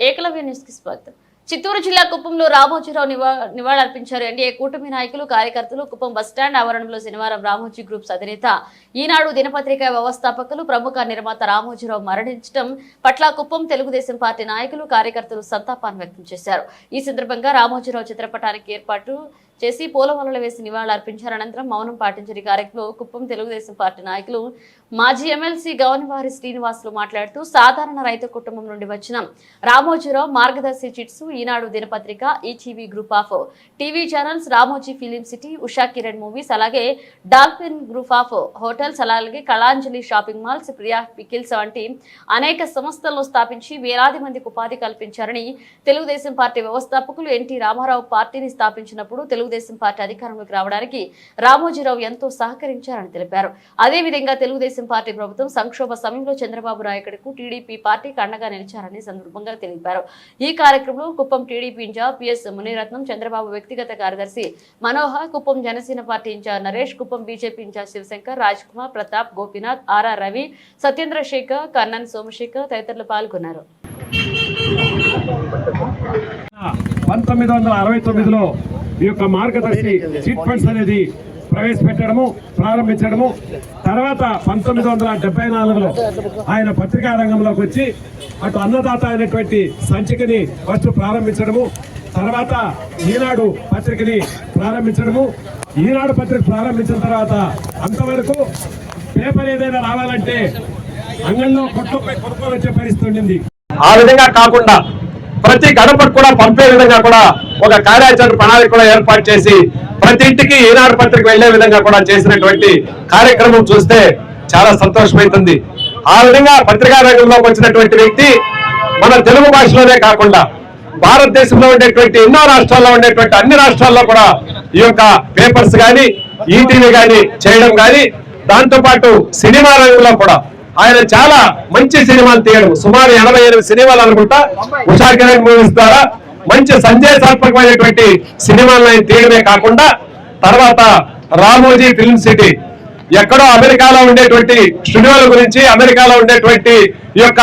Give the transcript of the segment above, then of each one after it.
ఏకలవ్య న్యూస్కి స్వాగతం. చిత్తూరు జిల్లా కుప్పంలో రామోజీరావు నివా నివాళులర్పించారు ఎన్డీఏ కూటమి నాయకులు కార్యకర్తలు కుప్పం బస్టాండ్ ఆవరణలో శనివారం రామోజీ గ్రూప్స్ అధినేత ఈనాడు దినపత్రిక వ్యవస్థాపకులు ప్రముఖ నిర్మాత రామోజీరావు మరణించడం పట్ల కుప్పం తెలుగుదేశం పార్టీ నాయకులు కార్యకర్తలు సంతాపాన్ని వ్యక్తం చేశారు. ఈ సందర్భంగా రామోజీరావు చిత్రపటానికి ఏర్పాటు చేసి పూలమాలలు వేసి నివాళులర్పించారు అనంతరం మౌనం పాటించిన కార్యక్రమంలో కుప్పం తెలుగుదేశం పార్టీ నాయకులు మాజీ ఎమ్మెల్సీ గౌనవారి శ్రీనివాసులు మాట్లాడుతూ సాధారణ రైతు కుటుంబం నుండి వచ్చిన రామోజీరావు మార్గదర్శి చిట్స్ ఈనాడు దినపత్రిక ETV group of TV channels Ramoji film city Usha Kiran movies అలాగే డాల్ఫిన్ గ్రూప్ ఆఫ్ హోటల్స్ అలాగే Kalanjali shopping malls Priya pickles వంటి అనేక సంస్థలను స్థాపించి వేలాది మందికి ఉపాధి కల్పించారని తెలుగుదేశం పార్టీ వ్యవస్థాపకులు ఎన్టీ రామారావు పార్టీని స్థాపించినప్పుడు తెలుగుదేశం పార్టీ అధికారంలోకి రావడానికి రామోజీరావు ఎంతో సహకరించారని తెలిపారు. అదేవిధంగా తెలుగుదేశం పార్టీ ప్రభుత్వం సంక్షోభ సమయంలో చంద్రబాబు నాయుడుకు టీడీపీ పార్టీ కండగా నిలిచారని సందర్భంగా తెలిపారు. ఈ కార్యక్రమంలో Kuppam TDP incharge PS Muniratnam Chandrababu వ్యక్తిగత కార్యదర్శి Manohar Kuppam Janasena party incharge Naresh Kuppam BJP incharge Sivasankar Raj Kumar Pratap Gopinath RR Ravi Satyendrasekhar Kannan Somasekhar తదితరులు పాల్గొన్నారు. పంతొమ్మిది వందల అరవై తొమ్మిదిలో ఈ యొక్క మార్గదర్శి చిట్ ఫండ్స్ అనేది ప్రవేశపెట్టడము ప్రారంభించడము. తర్వాత పంతొమ్మిది వందల డెబ్బై నాలుగులో ఆయన పత్రికా రంగంలోకి వచ్చి అటు అన్నదాత అనేటువంటి సంచికని ఫస్ట్ ప్రారంభించడము. తర్వాత ఈనాడు పత్రికని ప్రారంభించడము. ఈనాడు పత్రిక ప్రారంభించిన తర్వాత అంతవరకు పేపర్ ఏదైనా రావాలంటే అంగంలో కొట్టుపై కొనుక్కొని వచ్చే పరిస్థితి ఉండింది. ఆ విధంగా కాకుండా ప్రతి గడపకు కూడా పంపే విధంగా కూడా ఒక కార్యాచరణ ప్రణాళిక కూడా ఏర్పాటు చేసి ప్రతి ఇంటికి ఈనాడు పత్రిక వెళ్ళే విధంగా కూడా చేసినటువంటి కార్యక్రమం చూస్తే చాలా సంతోషమైతుంది. ఆ విధంగా పత్రికా రంగంలోకి వచ్చినటువంటి వ్యక్తి మన తెలుగు భాషలోనే కాకుండా భారతదేశంలో ఉండేటువంటి ఎన్నో రాష్ట్రాల్లో ఉండేటువంటి అన్ని రాష్ట్రాల్లో కూడా ఈ యొక్క పేపర్స్ కానీ ఈటీవీ కానీ చేయడం కానీ దాంతో పాటు సినిమా రంగంలో కూడా ఆయన చాలా మంచి సినిమాలు తీయడం. సుమారు ఎనభై ఎనిమిది సినిమాలు అనుకుంటా ఉషా కిరణ్ మూవీస్ ద్వారా మంచి సందేశాత్మకమైనటువంటి సినిమాలను ఆయన తీయడమే కాకుండా తర్వాత రామోజీ ఫిల్మ్ సిటీ. ఎక్కడో అమెరికాలో ఉండేటువంటి స్టూడియోల గురించి అమెరికాలో ఉండేటువంటి ఈ యొక్క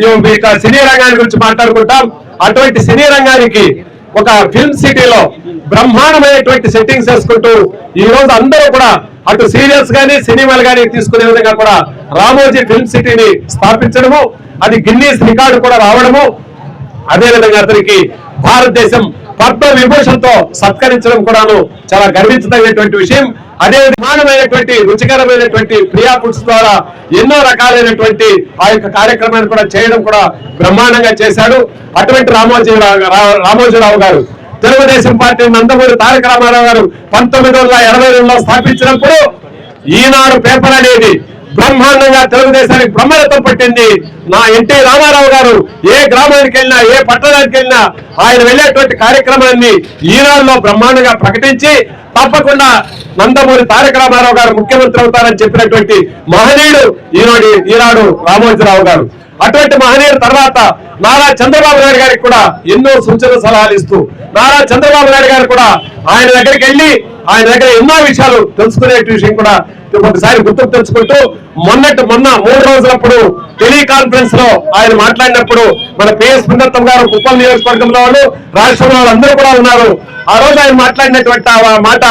ఈ యొక్క సినీ రంగాన్ని గురించి మాట్లాడుకుంటాం. అటువంటి సినీ రంగానికి ఒక ఫిల్మ్ సిటీలో బ్రహ్మాండమైనటువంటి సెట్టింగ్స్ వేసుకుంటూ ఈ రోజు అందరూ కూడా అటు సీరియల్స్ గానీ సినిమాలు గానీ తీసుకునే విధంగా కూడా రామోజీ ఫిల్మ్ సిటీని స్థాపించడము అది గిన్నీస్ రికార్డు కూడా రావడము అదే విధంగా అతనికి భారతదేశం పద్మ విభూషణతో సత్కరించడం కూడాను చాలా గర్వించదగినటువంటి విషయం. అదే విమానమైనటువంటి రుచికరమైనటువంటి ప్రియా ఫుడ్స్ ద్వారా ఎన్నో రకాలైనటువంటి ఆ యొక్క కార్యక్రమాన్ని కూడా చేయడం కూడా బ్రహ్మాండంగా చేశాడు. అటువంటి రామోజీరావు రామోజీరావు గారు. తెలుగుదేశం పార్టీ నందమూరి తారక రామారావు గారు పంతొమ్మిది వందల ఎనభై రెండులో స్థాపించినప్పుడు ఈనాడు పేపర్ అనేది బ్రహ్మాండంగా తెలుగుదేశానికి బ్రహ్మరథం పట్టింది. నా ఎన్టీ రామారావు గారు ఏ గ్రామానికి వెళ్ళినా ఏ పట్టణానికి వెళ్ళినా ఆయన వెళ్ళేటువంటి కార్యక్రమాన్ని ఈనాడులో బ్రహ్మాండంగా ప్రకటించి తప్పకుండా నందమూరి తారక రామారావు గారు ముఖ్యమంత్రి అవుతారని చెప్పినటువంటి మహనీయుడు ఈనాడు ఈనాడు రామోజీరావు గారు. అటువంటి మహనీయుడు తర్వాత నారా చంద్రబాబు నాయుడు గారికి కూడా ఎన్నో సూచన సలహాలు ఇస్తూ నారా చంద్రబాబు నాయుడు గారు కూడా ఆయన దగ్గరికి వెళ్ళి ఆయన దగ్గర ఎన్నో విషయాలు తెలుసుకునే విషయం కూడా ఒకసారి గుర్తుకు తెచ్చుకుంటూ మొన్నటి మొన్న మూడు రోజులప్పుడు టెలికాన్ఫరెన్స్లో ఆయన మాట్లాడినప్పుడు మన పిఎస్ పుణ్యత్వం గారు కుప్పం నియోజకవర్గంలో వాళ్ళు రాష్ట్రంలో వాళ్ళు అందరూ కూడా ఉన్నారు. ఆ రోజు ఆయన మాట్లాడినటువంటి ఆ మాట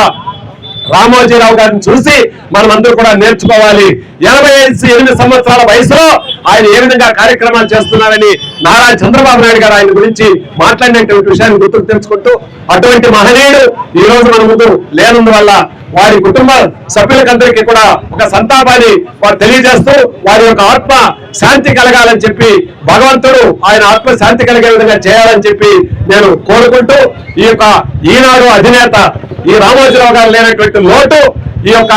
రామోజీరావు గారిని చూసి మనం అందరూ కూడా నేర్చుకోవాలి. ఎనభై ఐదు ఎనిమిది సంవత్సరాల వయసులో ఆయన ఏ విధంగా కార్యక్రమాలు చేస్తున్నారని నారా చంద్రబాబు నాయుడు గారు ఆయన గురించి మాట్లాడినటువంటి విషయాన్ని గుర్తుకు తెచ్చుకుంటూ అటువంటి మహనీయుడు ఈ రోజు మన ముందు లేనందువల్ల వారి కుటుంబ సభ్యులకందరికీ కూడా ఒక సంతాపాన్ని వారు తెలియజేస్తూ వారి యొక్క ఆత్మ శాంతి కలగాలని చెప్పి భగవంతుడు ఆయన ఆత్మ శాంతి కలిగే విధంగా చేయాలని చెప్పి నేను కోరుకుంటూ ఈ యొక్క ఈనాడు అధినేత ఈ రామోజీరావు గారు లేనటువంటి లోటు ఈ యొక్క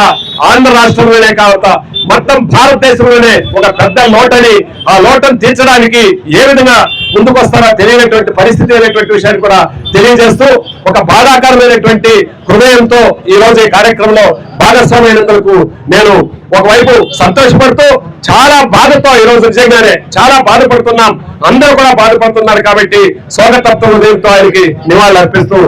ఆంధ్ర రాష్ట్రంలోనే కావత మొత్తం భారతదేశంలోనే ఒక పెద్ద లోటని ఆ లోటను తీర్చడానికి ఏ విధంగా ముందుకు తెలియనటువంటి పరిస్థితి అనేటువంటి విషయాన్ని కూడా తెలియజేస్తూ ఒక బాధాకరమైనటువంటి హృదయంతో ఈ రోజు ఈ కార్యక్రమంలో భాగస్వామైనందుకు నేను ఒకవైపు సంతోషపడుతూ చాలా బాధతో ఈ రోజు నిజంగానే చాలా బాధపడుతున్నాం. అందరూ కూడా బాధపడుతున్నారు కాబట్టి స్వాగతత్వ హృదయంతో ఆయనకి నివాళులు అర్పిస్తూ